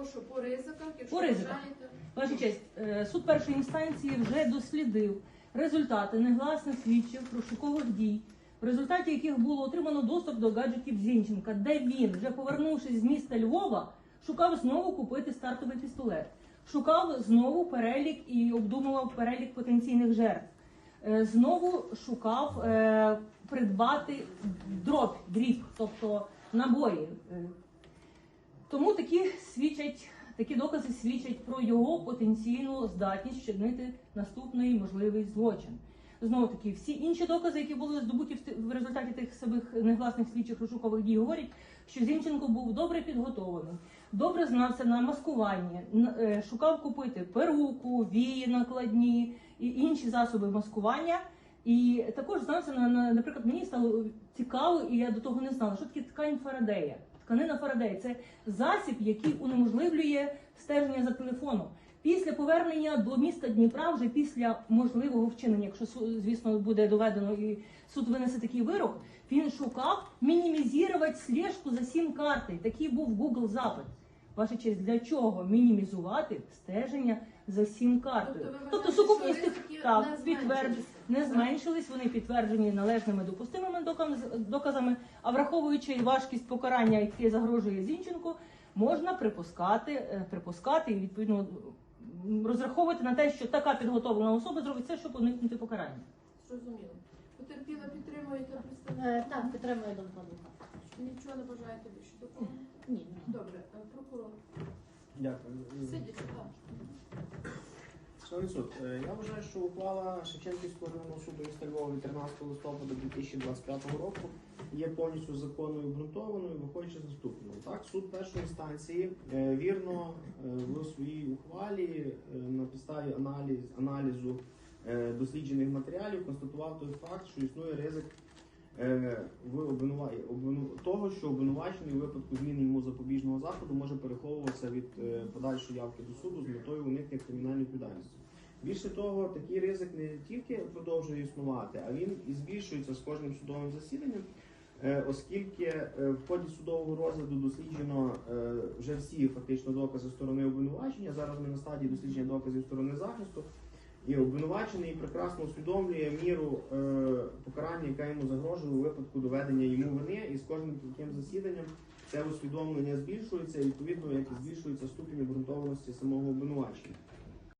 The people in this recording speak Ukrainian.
прошу по ризиках, якщо По ризиках. бажаєте. Ваша честь, е, суд першої інстанції вже дослідив результати негласних слідчих розшукових дій, в результаті яких було отримано доступ до гаджетів Зінченка, де він, вже повернувшись з міста Львова, шукав знову купити стартовий пістолет, шукав знову перелік і обдумував перелік потенційних жертв. Е, Знову шукав е, придбати дробь, дріб, тобто набої. Е, тому такі свідчать, такі докази свідчать про його потенційну здатність вчинити наступний можливий злочин. Знову таки, всі інші докази, які були здобуті в результаті тих самих негласних слідчих розшукових дій, говорять, що Зінченко був добре підготовлений, добре знався на маскуванні, е, шукав купити перуку, вії накладні і інші засоби маскування. І також знався на, на наприклад, мені стало цікаво, і я до того не знала, що таке ткань Фарадея. Тканина Фарадея це засіб, який унеможливлює стеження за телефоном. Після повернення до міста Дніпра, вже після можливого вчинення, якщо звісно буде доведено і суд винесе такий вирок, він шукав мінімізувати слежку за сім карти. Такий був Google запит. Ваша честь, для чого мінімізувати стеження за сім картою? Тобто Тобто сукупність тих так підтверджень зменшилися? не зменшились, вони підтверджені належними допустимими доказ- доказами. А враховуючи важкість покарання, яке загрожує Зінченку, можна припускати, е, припускати і відповідно розраховувати на те, що така підготовлена особа зробить все, щоб уникнути покарання. Зрозуміло. Потерпіла, підтримуєте представника? Е, Так, підтримую думку адвоката. Нічого не бажаєте більше доповнити? Ні, ні. Добре, е, прокурор. Дякую. Сидіть, так. Шановний суд, е, я вважаю, що ухвала Шевченківського районного суду міста Львова від 13 листопада 2025 року є повністю законною обґрунтованою, виходячи з наступного. Так, суд першої інстанції е, вірно е, в своїй ухвалі на підставі аналіз, аналізу досліджених матеріалів констатував той факт, що існує ризик е, того, що обвинувачений у випадку зміни йому запобіжного заходу може переховуватися від е, подальшої явки до суду з метою уникнення кримінальної відповідальності. Більше того, такий ризик не тільки продовжує існувати, а він і збільшується з кожним судовим засіданням, е, оскільки в ході судового розгляду досліджено вже всі фактично докази сторони обвинувачення. Зараз ми на стадії дослідження доказів сторони захисту. І обвинувачений прекрасно усвідомлює міру е, покарання, яка йому загрожує у випадку доведення йому вини, і з кожним таким засіданням це усвідомлення збільшується, і відповідно як і збільшується ступінь обґрунтованості самого обвинувачення.